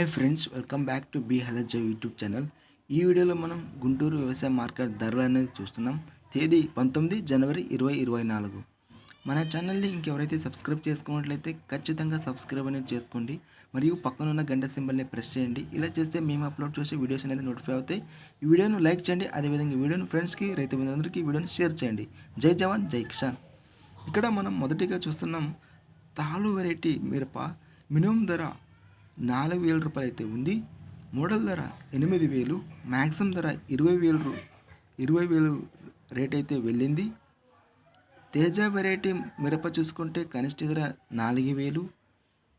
Hi friends welcome back to B హెలజ YouTube channel. ఈ వీడియోలో మనం గుంటూరు వ్యవసాయ మార్కెట్ ధరలు అనేది చూస్తున్నాం. తేదీ పంతొమ్మిది జనవరి ఇరవై ఇరవై నాలుగు. మన ఛానల్ని ఇంకెవరైతే సబ్స్క్రైబ్ చేసుకున్నట్లయితే ఖచ్చితంగా సబ్స్క్రైబ్ అనేది చేసుకోండి. మరియు పక్కనున్న గంట సింబల్ని ప్రెస్ చేయండి. ఇలా చేస్తే మేము అప్లోడ్ చేసే వీడియోస్ అనేది నోటిఫై అవుతాయి. ఈ వీడియోను లైక్ చేయండి. అదేవిధంగా వీడియోను ఫ్రెండ్స్కి రైతు బంధువులందరికీ ఈ వీడియోని షేర్ చేయండి. జై జవాన్ జై కిషాన్ ఇక్కడ మనం మొదటిగా చూస్తున్నాం తాలు వెరైటీ మిరప. మినిమం ధర నాలుగు వేల రూపాయలు అయితే ఉంది. మోడల్ ధర ఎనిమిది వేలు మ్యాక్సిమం ధర ఇరవై వేలు ఇరవై వేలు రేట్ అయితే వెళ్ళింది. తేజ వెరైటీ మిరప చూసుకుంటే కనిష్ట ధర నాలుగు వేలు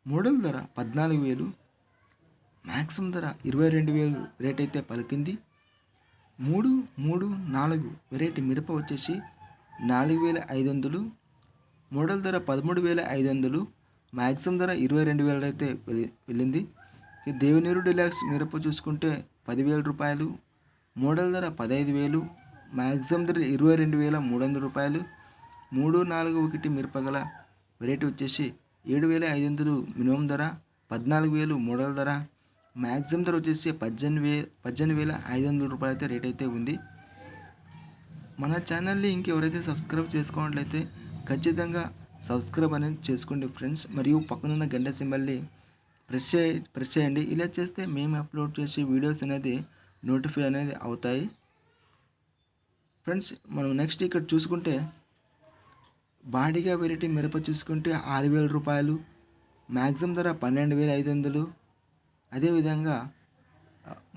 మోడల్ ధర పద్నాలుగు వేలు మ్యాక్సిమం ధర ఇరవై రెండు వేలు రేట్ అయితే పలికింది. మూడు మూడు నాలుగు వెరైటీ మిరప వచ్చేసి నాలుగు వేల ఐదు వందలు మోడల్ ధర పదమూడు వేల ఐదు వందలు మ్యాక్సిమం ధర ఇరవై రెండు వేలు అయితే వెళ్ళి వెళ్ళింది. దేవినీరు డిలాక్స్ మిరప చూసుకుంటే పదివేల రూపాయలు మోడల్ ధర పదహైదు వేలు మ్యాక్సిమం ధర ఇరవై రెండు వేల మూడు వందల రూపాయలు. మూడు నాలుగు ఒకటి మిరపగల వెరైటీ వచ్చేసి ఏడు వేల ఐదు వందలు మినిమం ధర పద్నాలుగు వేలు మోడల్ ధర. మ్యాక్సిమం ధర వచ్చేసి పద్దెనిమిది వే పద్దెనిమిది వేల ఐదు వందల రూపాయలు అయితే రేట్ అయితే ఉంది. మన ఛానల్ని ఇంకెవరైతే సబ్స్క్రైబ్ చేసుకోవట్లయితే ఖచ్చితంగా సబ్స్క్రైబ్ అనేది చేసుకోండి ఫ్రెండ్స్. మరియు పక్కనున్న గంట సింబల్ని ప్రెస్ చే ప్రెస్ చేయండి. ఇలా చేస్తే మేము అప్లోడ్ చేసే వీడియోస్ అనేది నోటిఫై అనేది అవుతాయి. ఫ్రెండ్స్ మనం నెక్స్ట్ ఇక్కడ చూసుకుంటే బాడీగా వెరైటీ మిరప చూసుకుంటే ఆరు వేల రూపాయలు మ్యాక్సిమం ధర పన్నెండు వేల ఐదు వందలు. అదేవిధంగా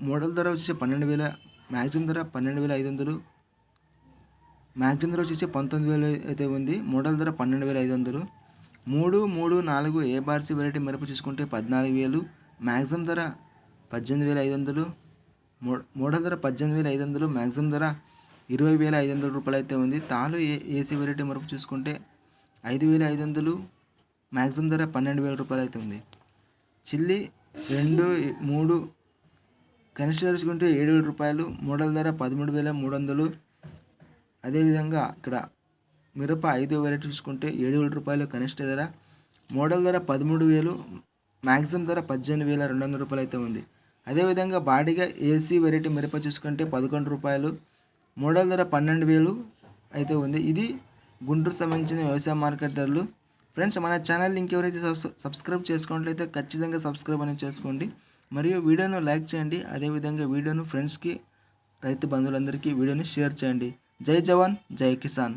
మోడల్ ధర వచ్చేసి పన్నెండు వేల మ్యాక్సిమం ధర పన్నెండు వేల ఐదు వందలు. మ్యాక్సిమం ధర వచ్చేసి పంతొమ్మిది వేలు అయితే ఉంది. మోడల్ ధర పన్నెండు వేల ఐదు వందలు. మూడు మూడు నాలుగు ఏ బార్సీ వెరైటీ మిరప చూసుకుంటే పద్నాలుగు వేలు. మ్యాక్సిమం ధర పద్దెనిమిది వేల ఐదు వందలు. మోడల్ ధర పద్దెనిమిది వేల ఐదు వందలు. మ్యాక్సిమం ధర ఇరవై వేల ఐదు వందల రూపాయలు అయితే ఉంది. తాలు ఏ ఏసీ వెరైటీ మిరప చూసుకుంటే ఐదు వేల ఐదు వందలు. మ్యాక్సిమం ధర పన్నెండు వేల రూపాయలు అయితే ఉంది. చిల్లి రెండు మూడు కనిష్ట ధర చూసుకుంటే ఏడు వేల రూపాయలు. మోడల్ ధర పదమూడు వేల మూడు వందలు. అదేవిధంగా ఇక్కడ మిరప ఐదు వెరైటీ చూసుకుంటే ఏడు వేల రూపాయలు కనిష్ట ధర మోడల్ ధర పదమూడు వేలు మ్యాక్సిమం ధర పద్దెనిమిది వేల రెండు వందల రూపాయలు అయితే ఉంది. అదేవిధంగా బాడీగా ఏసీ వెరైటీ మిరప చూసుకుంటే పదకొండు రూపాయలు మోడల్ ధర పన్నెండు వేలు అయితే ఉంది. ఇది గుంటూరు సంబంధించిన వ్యవసాయ మార్కెట్ ధరలు. ఫ్రెండ్స్ మన ఛానల్ ఇంకెవరైతే సబ్స్- సబ్స్క్రైబ్ చేసుకున్నట్లయితే ఖచ్చితంగా సబ్స్క్రైబ్ అనేది చేసుకోండి. మరియు వీడియోను లైక్ చేయండి. అదేవిధంగా వీడియోను ఫ్రెండ్స్కి రైతు బంధువులందరికీ వీడియోని షేర్ చేయండి. జై జవాన్ జై కిసాన్